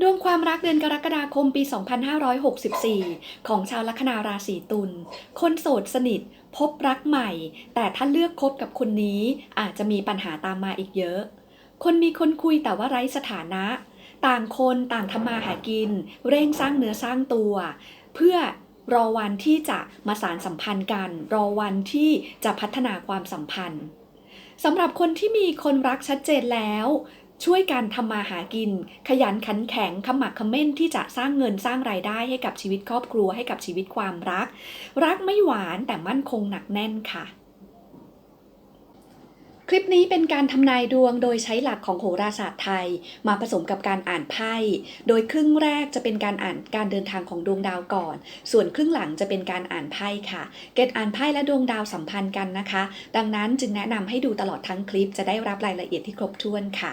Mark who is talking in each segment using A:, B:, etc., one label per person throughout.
A: ดวงความรักเดือนกรกฎาคมปี 2564 ของชาวลัคนาราศีตุล คนโสดสนิท พบรักใหม่ แต่ถ้าเลือกคบกับคนนี้อาจจะมีปัญหาตามมาอีกเยอะ คนมีคนคุยแต่ว่าไร้สถานะ ต่างคนต่างทำมาหากิน เร่งสร้างเนื้อสร้างตัว เพื่อรอวันที่จะมาสารสัมพันธ์กัน รอวันที่จะพัฒนาความสัมพันธ์สำหรับคนที่มีคนรักชัดเจนแล้ว ช่วยกันทำมาหากิน ขยันขันแข็งขมักขม้นที่จะสร้างเงินสร้างรายได้ให้กับชีวิตครอบครัวให้กับชีวิตความรัก รักไม่หวานแต่มั่นคงหนักแน่นค่ะ คลิปนี้เป็นการทำนายดวงโดยใช้หลักของโหราศาสตร์ไทย มาผสมกับการอ่านไพ่ โดยครึ่งแรกจะเป็นการอ่านการเดินทางของดวงดาวก่อน ส่วนครึ่งหลังจะเป็นการอ่านไพ่ค่ะ เกตอ่านไพ่และดวงดาวสัมพันธ์กันนะคะ ดังนั้นจึงแนะนำให้ดูตลอดทั้งคลิปจะได้รับรายละเอียดที่ครบถ้วนค่ะ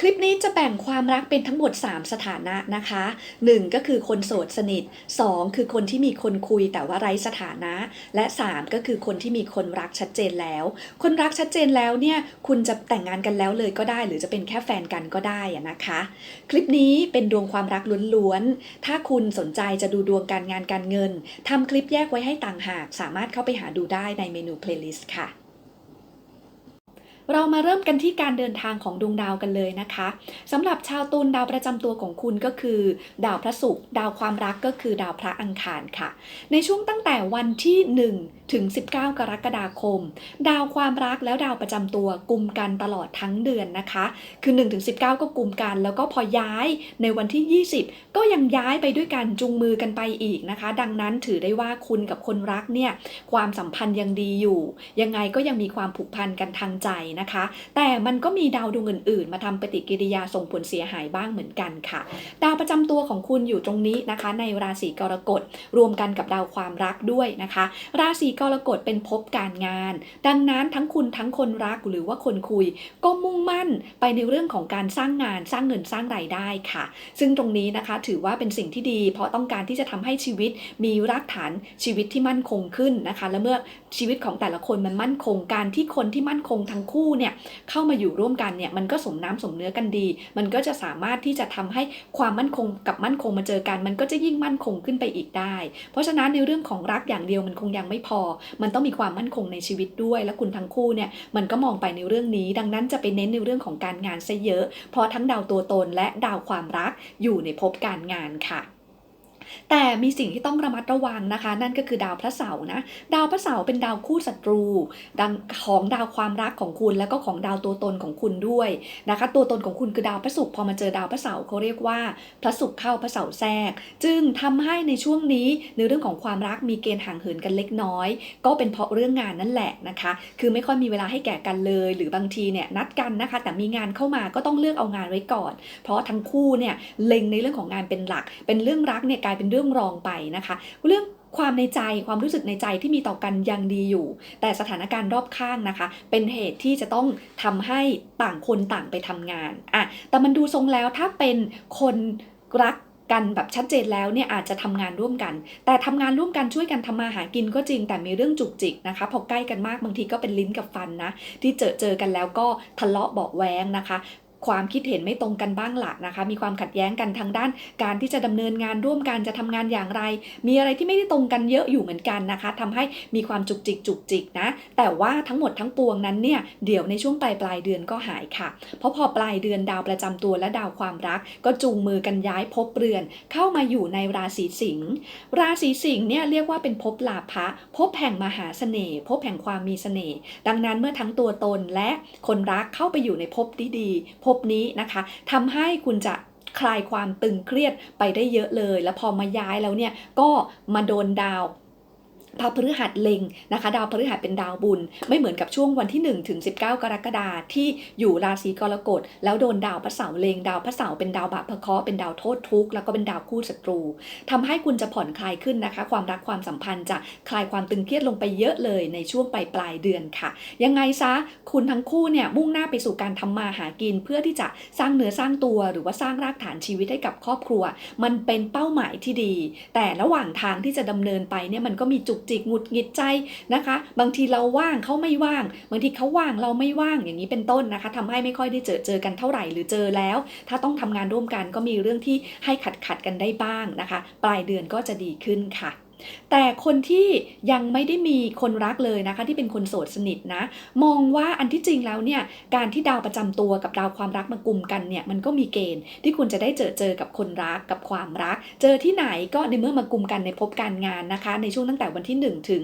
A: คลิปนี้จะแบ่งความรักเป็นทั้งหมด 3 สถานะนะคะ 1 ก็คือคนโสดสนิท 2 คือคนที่มีคนคุยแต่ว่าไร้สถานะ และ 3 ก็คือคนที่มีคนรักชัดเจนแล้ว คนรักชัดเจนแล้วเนี่ยคุณจะแต่งงานกันแล้วเลยก็ได้ หรือจะเป็นแค่แฟนกันก็ได้นะคะ คลิปนี้เป็นดวงความรักล้วนๆ ถ้าคุณสนใจจะดูดวงการงานการเงินทำคลิปแยกไว้ให้ต่างหาก สามารถเข้าไปหาดูได้ในเมนู playlist ค่ะ เรามาเริ่มกันที่การเดินทางของดวงดาวกันเลยนะคะสำหรับชาวตุลดาวประจำตัวของคุณก็คือ ดาวพระศุกร์ดาวความรักก็คือดาวพระอังคารค่ะ ในช่วงตั้งแต่วันที่ 1 ถึง 19 กรกฎาคม ดาวความรักแล้วดาวประจำตัวกลุ่มกันตลอดทั้งเดือนนะคะ คือ 1 ถึง 19 ก็กลุ่มกัน แล้วก็พอย้ายในวันที่ 20 ก็ยังย้ายไปด้วยกันจูงมือกันไปอีกนะคะ ดังนั้นถือได้ว่าคุณกับคนรักเนี่ยความสัมพันธ์ยังดีอยู่ ยังไงก็ยังมีความผูกพันกันทางใจนะคะ แต่มันก็มีดาวดวงอื่น ๆ มาทำปฏิกิริยาส่งผลเสียหายบ้างเหมือนกันค่ะ ดาวประจำตัวของคุณอยู่ตรงนี้นะคะ ในราศีกรกฎรวมกันกับดาวความรักด้วยนะคะ ราศีกรกฎเป็นภพการงาน ดังนั้นทั้งคุณทั้งคนรักหรือว่าคนคุย ก็มุ่งมั่นไปในเรื่องของการสร้างงานสร้างเงินสร้างรายได้ค่ะ ซึ่งตรงนี้นะคะถือว่าเป็นสิ่งที่ดี เพราะต้องการที่จะทำให้ชีวิตมีรากฐานชีวิตที่มั่นคงขึ้นนะคะ และเมื่อชีวิตของแต่ละคนมันมั่นคงการที่คนที่มั่นคงทั้งคู่เนี่ยเข้ามาอยู่ร่วมกันเนี่ยมันก็สมน้ำสมเนื้อกันดี มันก็จะสามารถที่จะทำให้ความมั่นคงกับมั่นคงมาเจอกัน มันก็จะยิ่งมั่นคงขึ้นไปอีกได้ เพราะฉะนั้นในเรื่องของรักอย่างเดียวมันคงยังไม่พอ มันต้องมีความมั่นคงในชีวิตด้วย และคุณทั้งคู่เนี่ยมันก็มองไปในเรื่องนี้ ดังนั้นจะไปเน้นในเรื่องของการงานซะเยอะ เพราะทั้งดาวตัวตนและดาวความรักอยู่ในภพการงานค่ะ แต่มีสิ่งที่ต้องระมัดระวังนะคะ นั่นก็คือดาวพระเสาร์นะ ดาวพระเสาร์เป็นดาวคู่ศัตรู ดังของดาวความรักของคุณแล้วก็ของดาวตัวตนของคุณด้วยนะคะ ตัวตนของคุณคือดาวพระศุกร์พอมาเจอดาวพระเสาร์เขาเรียกว่า พระศุกร์เข้าพระเสาร์แทรก จึงทำให้ในช่วงนี้ในเรื่องของความรักมีเกณฑ์ห่างเหินกันเล็กน้อย ก็เป็นเพราะเรื่องงานนั่นแหละนะคะ คือไม่ค่อยมีเวลาให้แก่กันเลย หรือบางทีเนี่ยนัดกันนะคะ แต่มีงานเข้ามาก็ต้องเลือกเอางานไว้ก่อน เพราะทั้งคู่เนี่ยเล็งในเรื่องของงานเป็นหลัก เป็นเรื่องรักเนี่ยกลายเป็นเรื่องรองไปนะคะ เรื่องความในใจความรู้สึกในใจที่มีต่อกันยังดีอยู่ แต่สถานการณ์รอบข้างนะคะ เป็นเหตุที่จะต้องทำให้ต่างคนต่างไปทำงานอะแต่มันดูทรงแล้วถ้าเป็นคนรักกันแบบชัดเจนแล้วเนี่ยอาจจะทำงานร่วมกัน แต่ทำงานร่วมกันช่วยกันทำมาหากินก็จริงแต่มีเรื่องจุกจิกนะคะพอใกล้กันมากบางทีก็เป็นลิ้นกับฟันนะที่เจอเจอกันแล้วก็ทะเลาะเบาแวงนะคะ ความคิดเห็นไม่ตรงกันบ้างหละนะคะ มีความขัดแย้งกันทางด้าน การที่จะดำเนินงานร่วมกันจะทำงานอย่างไร มีอะไรที่ไม่ได้ตรงกันเยอะอยู่เหมือนกันนะคะทำให้มีความจุกจิกจุกจิกนะ แต่ว่าทั้งหมดทั้งปวงนั้นเนี่ยเดี๋ยวในช่วงปลายปลายเดือนก็หายค่ะ เพราะพอปลายเดือนดาวประจำตัวและดาวความรัก ก็จูงมือกันย้ายภพเรือน เข้ามาอยู่ในราศีสิงห์ราศีสิงห์เนี่ยเรียกว่าเป็นภพลาภะภพแห่งมหาเสน่ห์ภพแห่งความมีเสน่ห์ดังนั้นเมื่อทั้งตัวตนและคนรักเข้าไปอยู่ในภพที่ดีภพนี้นะคะทำให้คุณจะคลายความตึงเครียดไปได้เยอะเลย แล้วพอมาย้ายแล้วเนี่ยก็มาโดนดาว พระพฤหัสเล็งนะคะ ดาวพฤหัสเป็นดาวบุญ ไม่เหมือนกับช่วงวันที่ 1 ถึง 19 กรกฎาที่อยู่ราศีกรกฎแล้วโดนดาวพระเสาร์เล็ง ดาวพระเสาร์เป็นดาวบาปพะเคราะห์เป็นดาวโทษทุกข์แล้วก็เป็นดาวคู่ศัตรูทำให้คุณจะผ่อนคลายขึ้นนะคะ ความรักความสัมพันธ์จะคลายความตึงเครียดลงไปเยอะเลยในช่วงปลายปลายเดือนค่ะ ยังไงซะคุณทั้งคู่เนี่ยมุ่งหน้าไปสู่การทำมาหากิน เพื่อที่จะสร้างเนื้อสร้างตัว หรือว่าสร้างรากฐานชีวิตให้กับครอบครัว มันเป็นเป้าหมายที่ดี แต่ระหว่างทางที่จะดำเนินไปเนี่ยมันก็มีจุกจิกหงุดหงิดใจนะคะ บางทีเราว่างเขาไม่ว่าง บางทีเขาว่างเราไม่ว่างอย่างนี้เป็นต้นนะคะทำให้ไม่ค่อยได้เจอเจอกันเท่าไหร่หรือเจอแล้ว ถ้าต้องทำงานร่วมกันก็มีเรื่องที่ให้ขัดขัดกันได้บ้างนะคะ ปลายเดือนก็จะดีขึ้นค่ะ แต่คนที่ยังไม่ได้มีคนรักเลยนะคะที่เป็นคนโสดสนิทนะ มองว่าอันที่จริงแล้วเนี่ยการที่ดาวประจำตัวกับดาวความรักมากลุ่มกันเนี่ยมันก็มีเกณฑ์ที่คุณจะได้เจอเจอกับคนรักกับความรัก เจอที่ไหนก็ในเมื่อมากลุ่มกันในภพการงานนะคะ ในช่วงตั้งแต่วันที่ 1 ถึง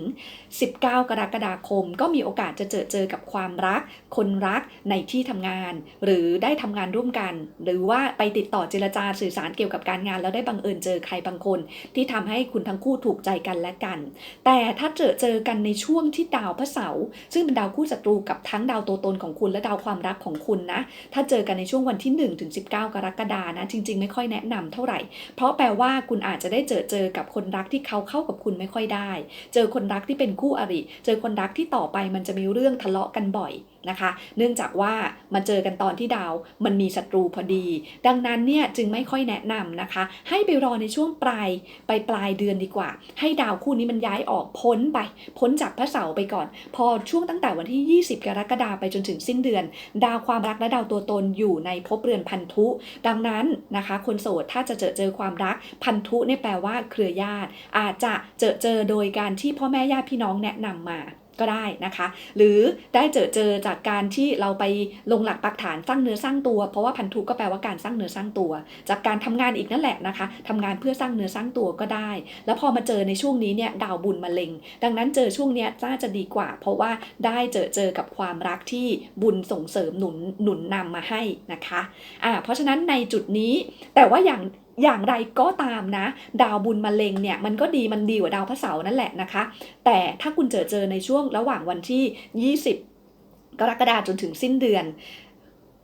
A: 19 กรกฎาคม ก็มีโอกาสจะเจอเจอกับความรัก คนรักในที่ทำงาน หรือได้ทำงานร่วมกัน หรือว่าไปติดต่อเจรจาสื่อสารเกี่ยวกับการงาน แล้วได้บังเอิญเจอใครบางคน ที่ทำให้คุณทั้งคู่ถูกใจกันและกัน แต่ถ้าเจอเจอกันในช่วงที่ดาวพระเสาร์ซึ่งเป็นดาวคู่ศัตรูกับทั้งดาวตัวตนของคุณและดาวความรักของคุณนะ ถ้าเจอกันในช่วงวันที่ 1 ถึง 19 กรกฎานะ จริง ๆ ไม่ค่อยแนะนำเท่าไหร่ เพราะแปลว่าคุณอาจจะได้เจอเจอกับคนรักที่เขาเข้ากับคุณไม่ค่อยได้ เจอคนรักที่เป็นคู่อริ เจอคนรักที่ต่อไปมันจะมีเรื่องทะเลาะกันบ่อย นะคะ เนื่องจากว่ามาเจอกันตอนที่ดาวมันมีศัตรูพอดี ดังนั้นเนี่ยจึงไม่ค่อยแนะนำนะคะ ให้ไปรอในช่วงปลายไปปลายเดือนดีกว่า ให้ดาวคู่นี้มันย้ายออกพ้นไป พ้นจากพระเสาร์ไปก่อน พอช่วงตั้งแต่วันที่ 20 กรกฎาคมไปจนถึงสิ้นเดือน ดาวความรักและดาวตัวตนอยู่ในภพเรือนพันธุ ดังนั้นนะคะ คนโสดถ้าจะเจอเจอความรักพันธุเนี่ยแปลว่าเครือญาติ อาจจะเจอเจอโดยการที่พ่อแม่ญาติพี่น้องแนะนำมา ก็ได้นะคะ หรือได้เจอเจอจากการที่เราไปลงหลักปักฐานสร้างเนื้อสร้างตัว เพราะว่าพันธุก็แปลว่าการสร้างเนื้อสร้างตัว จากการทำงานอีกนั่นแหละนะคะทำงานเพื่อสร้างเนื้อสร้างตัวก็ได้ แล้วพอมาเจอในช่วงนี้เนี่ยดาวบุญมาเล็ง ดังนั้นเจอช่วงเนี้ยน่าจะดีกว่า เพราะว่าได้เจอเจอกับความรักที่บุญส่งเสริมหนุนหนุนนำมาให้นะคะอ่าเพราะฉะนั้นในจุดนี้แต่ว่าอย่าง อย่างไรก็ตามนะ ดาวบุญมาเล็งเนี่ยมันก็ดีมันดีกว่าดาวพระเสาร์นั่นแหละนะคะ แต่ถ้าคุณเจอเจอในช่วงระหว่างวันที่ 20 กรกฎาคมจนถึงสิ้นเดือน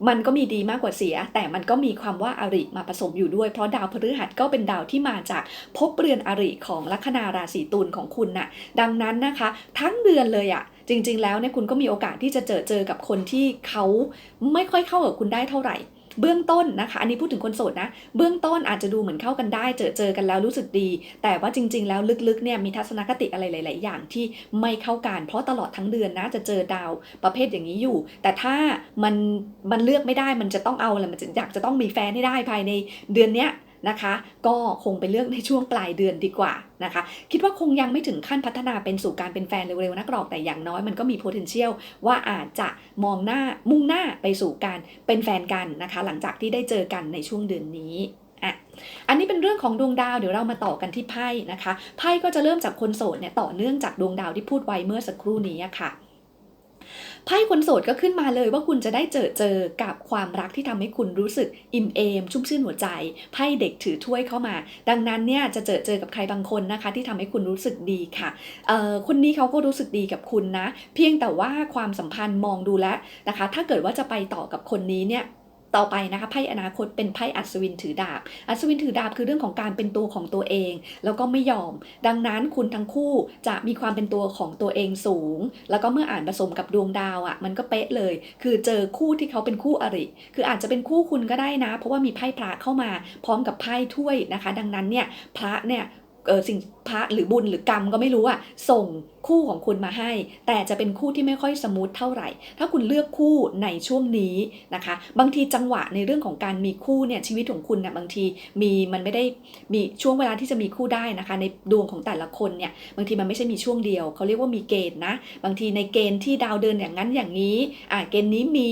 A: มันก็มีดีมากกว่าเสีย แต่มันก็มีความว่าอาริมาผสมอยู่ด้วย เพราะดาวพฤหัสก็เป็นดาวที่มาจากภพเรือนอริของลัคนาราศีตุลของคุณน่ะ ดังนั้นนะคะ ทั้งเดือนเลยอะจริง ๆ แล้วเนี่ยคุณก็มีโอกาสที่จะเจอเจอกับคนที่เขาไม่ค่อยเข้ากับคุณได้เท่าไหร่ เบื้องต้นนะคะ อันนี้พูดถึงคนโสดนะ เบื้องต้นอาจจะดูเหมือนเข้ากันได้ เจอเจอกันแล้วรู้สึกดี แต่ว่าจริง ๆ แล้วลึกๆเนี่ยมีทัศนคติอะไรหลาย ๆ อย่างที่ไม่เข้ากันเพราะตลอดทั้งเดือนนะจะเจอดาวประเภทอย่างนี้อยู่ แต่ถ้ามันมันเลือกไม่ได้มันจะต้องเอาอะไรมันจะอยากจะต้องมีแฟนให้ได้ภายในเดือนเนี้ย นะคะ ก็คงไปเลือกในช่วงปลายเดือนดีกว่านะคะ คิดว่าคงยังไม่ถึงขั้นพัฒนาเป็นสู่การเป็นแฟนเร็วๆนักหรอกแต่อย่างน้อยมันก็มี potential ว่าอาจจะมองหน้ามุ่งหน้าไปสู่การเป็นแฟนกันนะคะ หลังจากที่ได้เจอกันในช่วงเดือนนี้อะอันนี้เป็นเรื่องของดวงดาวเดี๋ยวเรามาต่อกันที่ไพ่นะคะ ไพ่ก็จะเริ่มจากคนโสดเนี่ยต่อเนื่องจากดวงดาวที่พูดไว้เมื่อสักครู่นี้ค่ะ ไพ่คนโสดก็ขึ้นมาเลยว่าคุณจะได้เจอเจอกับความรักที่ทำให้คุณรู้สึกอิ่มเอม ชุ่มชื่นหัวใจไพ่เด็กถือถ้วยเข้ามา ดังนั้นเนี่ยจะเจอเจอกับใครบางคนนะคะ ที่ทำให้คุณรู้สึกดีค่ะเอ่อคนนี้เขาก็รู้สึกดีกับคุณนะ เพียงแต่ว่าความสัมพันธ์มองดูแล้วนะคะ ถ้าเกิดว่าจะไปต่อกับคนนี้เนี่ย ต่อไปนะคะไพ่อนาคตเป็นไพ่อัศวินถือดาบ อัศวินถือดาบคือเรื่องของการเป็นตัวของตัวเอง แล้วก็ไม่ยอม ดังนั้นคุณทั้งคู่จะมีความเป็นตัวของตัวเองสูง แล้วก็เมื่ออ่านผสมกับดวงดาวอะ่ะมันก็เป๊ะเลย คือเจอคู่ที่เขาเป็นคู่อริ คืออาจจะเป็นคู่คุณก็ได้นะ เพราะว่ามีไพ่พระเข้ามาพร้อมกับไพ่ถ้วยนะคะ ดังนั้นเนี่ยพระเนี่ย สิ่งพระหรือบุญหรือกรรมก็ไม่รู้อะส่งคู่ของคุณมาให้ แต่จะเป็นคู่ที่ไม่ค่อยสมูทเท่าไหร่ ถ้าคุณเลือกคู่ในช่วงนี้นะคะ บางทีจังหวะในเรื่องของการมีคู่เนี่ยชีวิตของคุณเนี่ยบางทีมีมันไม่ได้มีช่วงเวลาที่จะมีคู่ได้นะคะ ในดวงของแต่ละคนเนี่ยบางทีมันไม่ใช่มีช่วงเดียวเขาเรียกว่ามีเกณฑ์นะ บางทีในเกณฑ์ที่ดาวเดินอย่างนั้นอย่างนี้อ่าเกณฑ์นี้มี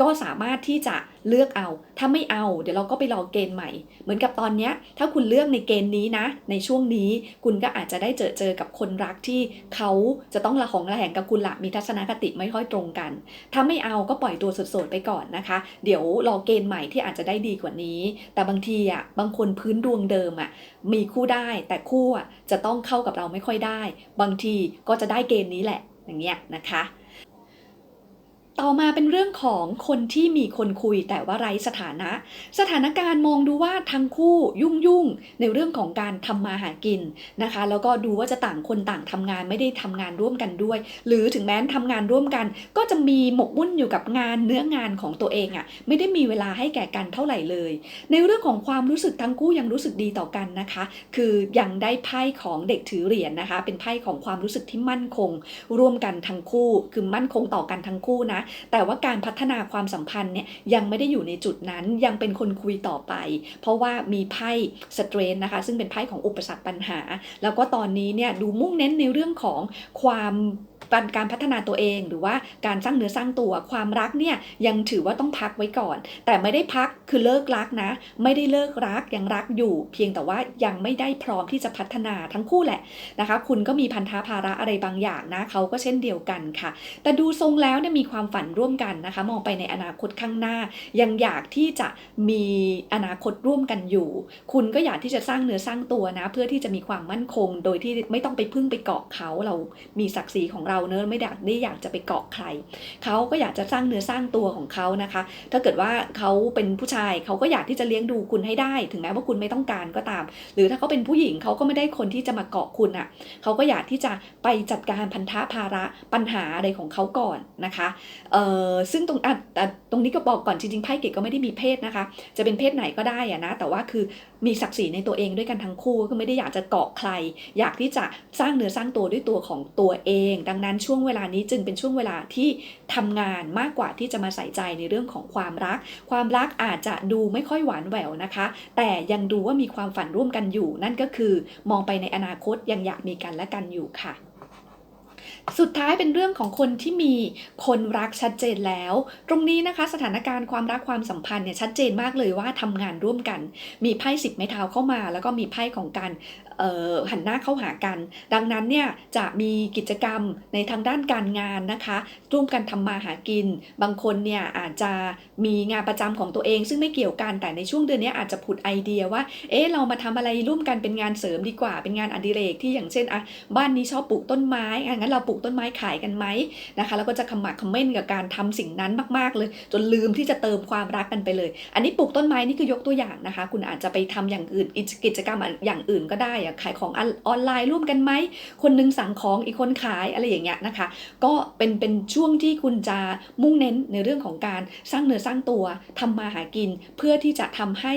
A: ก็สามารถที่จะเลือกเอา ถ้าไม่เอา เดี๋ยวเราก็ไปรอเกณฑ์ใหม่ เหมือนกับตอนนี้ถ้าคุณเลือกในเกณฑ์นี้นะ ในช่วงนี้คุณก็อาจจะได้เจอเจอกับคนรักที่เขาจะต้องระหองระแหงกับคุณละมีทัศนคติไม่ค่อยตรงกัน ถ้าไม่เอาก็ปล่อยตัวสดๆไปก่อนนะคะ เดี๋ยวรอเกณฑ์ใหม่ที่อาจจะได้ดีกว่านี้ แต่บางทีอะบางคนพื้นดวงเดิมอะมีคู่ได้ แต่คู่อะจะต้องเข้ากับเราไม่ค่อยได้ บางทีก็จะได้เกณฑ์นี้แหละอย่างเงี้ยนะคะ ต่อมาเป็นเรื่องของคนที่มีคนคุยแต่ว่าไร้สถานะ สถานการณ์มองดูว่าทั้งคู่ยุ่งยุ่งในเรื่องของการทำมาหากินนะคะ แล้วก็ดูว่าจะต่างคนต่างทำงานไม่ได้ทำงานร่วมกันด้วย หรือถึงแม้ทำงานร่วมกัน ก็จะมีหมกมุ่นอยู่กับงานเนื้องานของตัวเองอะ่ะไม่ได้มีเวลาให้แก่กันเท่าไหร่เลย ในเรื่องของความรู้สึกทั้งคู่ยังรู้สึกดีต่อกันนะคะ คือยังได้ไพ่ของเด็กถือเหรียญนะคะ เป็นไพ่ของความรู้สึกที่มั่นคง ร่วมกันทั้งคู่ คือมั่นคงต่อกันทั้งคู่นะแต่ว่าการพัฒนาความสัมพันธ์เนี่ยยังไม่ได้อยู่ในจุดนั้นยังเป็นคนคุยต่อไป เพราะว่ามีไพ่สเตรนนะคะ ซึ่งเป็นไพ่ของอุปสรรคปัญหา แล้วก็ตอนนี้เนี่ยดูมุ่งเน้นในเรื่องของความ การพัฒนาตัวเองหรือว่าการสร้างเนื้อสร้างตัวความรักเนี่ยยังถือว่าต้องพักไว้ก่อน แต่ไม่ได้พักคือเลิกรักนะ ไม่ได้เลิกรักยังรักอยู่ เพียงแต่ว่ายังไม่ได้พร้อมที่จะพัฒนาทั้งคู่แหละนะคะ คุณก็มีพันธะภาระอะไรบางอย่างนะเขาก็เช่นเดียวกันค่ะ แต่ดูทรงแล้วเนี่ยมีความฝันร่วมกันนะคะ มองไปในอนาคตข้างหน้า ยังอยากที่จะมีอนาคตร่วมกันอยู่ คุณก็อยากที่จะสร้างเนื้อสร้างตัวนะ เพื่อที่จะมีความมั่นคง โดยที่ไม่ต้องไปพึ่งไปเกาะเขาเรามีศักดิ์ศรีของเราเนอะไม่ได้ได้อยากจะไปเกาะใครเขาก็อยากจะสร้างเนื้อสร้างตัวของเขานะคะ ถ้าเกิดว่าเขาเป็นผู้ชายเขาก็อยากที่จะเลี้ยงดูคุณให้ได้ ถึงแม้ว่าคุณไม่ต้องการก็ตาม หรือถ้าเขาเป็นผู้หญิงเขาก็ไม่ได้คนที่จะมาเกาะคุณอะเขาก็อยากที่จะไปจัดการพันธะภาระปัญหาอะไรของเขาก่อนนะคะเอ่อซึ่งตรงอะอะตรงนี้ก็บอกก่อนจริงๆไพ่เกตก็ไม่ได้มีเพศนะคะ จะเป็นเพศไหนก็ได้อะนะแต่ว่าคือมีศักดิ์ศรีในตัวเองด้วยกันทั้งคู่ก็ไม่ได้อยากจะเกาะใคร อยากที่จะสร้างเนื้อสร้างตัวด้วยตัวของตัวเอง ดังนั้นช่วงเวลานี้จึงเป็นช่วงเวลาที่ทำงานมากกว่าที่จะมาใส่ใจในเรื่องของความรัก ความรักอาจจะดูไม่ค่อยหวานแหววนะคะ แต่ยังดูว่ามีความฝันร่วมกันอยู่ นั่นก็คือมองไปในอนาคตยังอยากมีกันและกันอยู่ค่ะ สุดท้ายเป็นเรื่องของคนที่มีคนรักชัดเจนแล้ว ตรงนี้นะคะสถานการณ์ความรักความสัมพันธ์เนี่ยชัดเจนมากเลยว่าทำงานร่วมกัน มีไพ่สิบไม้เท้าเข้ามา แล้วก็มีไพ่ของการหันหน้าเข้าหากัน ดังนั้นเนี่ยจะมีกิจกรรมในทางด้านการงานนะคะร่วมกันทำมาหากิน บางคนเนี่ยอาจจะมีงานประจำของตัวเอง ซึ่งไม่เกี่ยวกันแต่ในช่วงเดือนนี้อาจจะผุดไอเดียว่า เอ๊ะเรามาทำอะไรร่วมกันเป็นงานเสริมดีกว่าเป็นงานอดิเรกที่อย่างเช่นอะบ้านนี้ชอบปลูกต้นไม้อะงั้นเราปลูกูกต้นไม้ขายกันไหมนะคะแล้วก็จะขมักเขม้นกับการทำสิ่งนั้นมากๆเลย จนลืมที่จะเติมความรักกันไปเลย อันนี้ปลูกต้นไม้นี่คือยกตัวอย่างนะคะ คุณอาจจะไปทำอย่างอื่นกิจกรรมอย่างอื่นก็ได้อะขายของออนไลน์ร่วมกันไหมคนหนึงสั่งของอีกคนขายอะไรอย่างเงี้ยนะคะ ก็เป็นเป็นช่วงที่คุณจะมุ่งเน้นในเรื่องของการสร้างเนื้อสร้างตัวทำมาหากิน เพื่อที่จะทำให้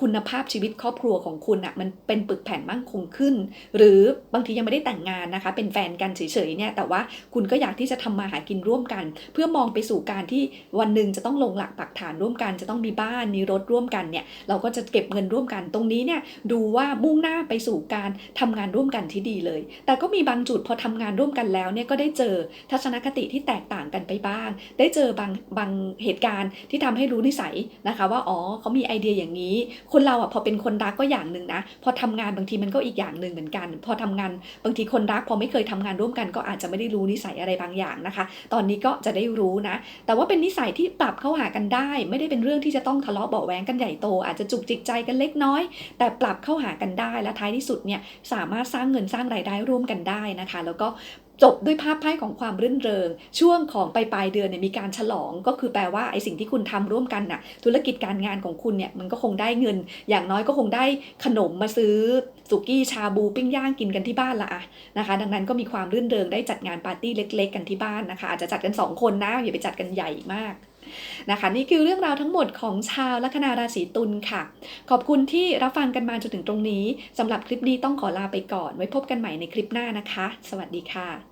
A: คุณภาพชีวิตครอบครัวของคุณอะ่ะมันเป็นปึกแผ่นมั่งคงขึ้น หรือบางทียังไม่ได้แต่งงานนะคะ เป็นแฟนกันเฉยๆเนี่ยแต่ว่าคุณก็อยากที่จะทำมาหากินร่วมกัน เพื่อมองไปสู่การที่วันหนึ่งจะต้องลงหลักปักฐานร่วมกัน จะต้องมีบ้านมีรถร่วมกันเนี่ยเราก็จะเก็บเงินร่วมกันตรงนี้เนี่ยดูว่ามุ่งหน้าไปสู่การทำงานร่วมกันที่ดีเลย แต่ก็มีบางจุดพอทำงานร่วมกันแล้วเนี่ยก็ได้เจอทัศนคติที่แตกต่างกันไปบ้าง ได้เจอบางบางเหตุการณ์ที่ทำให้รู้นิสัยนะคะ ว่าอ๋อเขามีไอเดียอย่างนี้คนเราอะพอเป็นคนรักก็อย่างหนึ่งนะ พอทำงานบางทีมันก็อีกอย่างหนึ่งเหมือนกัน พอทำงานบางทีคนรักพอไม่เคยทำงานร่วมกันก็อาจจะไม่ได้รู้นิสัยอะไรบางอย่างนะคะ ตอนนี้ก็จะได้รู้นะ แต่ว่าเป็นนิสัยที่ปรับเข้าหากันได้ ไม่ได้เป็นเรื่องที่จะต้องทะเลาะเบาแวงกันใหญ่โต อาจจะจุกจิกใจกันเล็กน้อย แต่ปรับเข้าหากันได้และท้ายที่สุดเนี่ยสามารถสร้างเงินสร้างรายได้ร่วมกันได้นะคะ แล้วก็ จบด้วยภาพไพ่ของความรื่นเริง ช่วงของปลายปลายเดือนเนี่ยมีการฉลอง ก็คือแปลว่าไอ้สิ่งที่คุณทำร่วมกันน่ะ ธุรกิจการงานของคุณเนี่ยมันก็คงได้เงิน อย่างน้อยก็คงได้ขนมมาซื้อสุกี้ชาบูปิ้งย่างกินกันที่บ้านละอะนะคะ ดังนั้นก็มีความรื่นเริงได้จัดงานปาร์ตี้เล็ก ๆ กันที่บ้านนะคะ อาจจะจัดกัน 2 คนนะอย่าไปจัดกันใหญ่มากนะคะนี่คือเรื่องราวทั้งหมดของชาวลัคนาราศีตุลค่ะ ขอบคุณที่รับฟังกันมาจนถึงตรงนี้สำหรับคลิปนี้ต้องขอลาไปก่อน ไว้พบกันใหม่ในคลิปหน้านะคะ สวัสดีค่ะ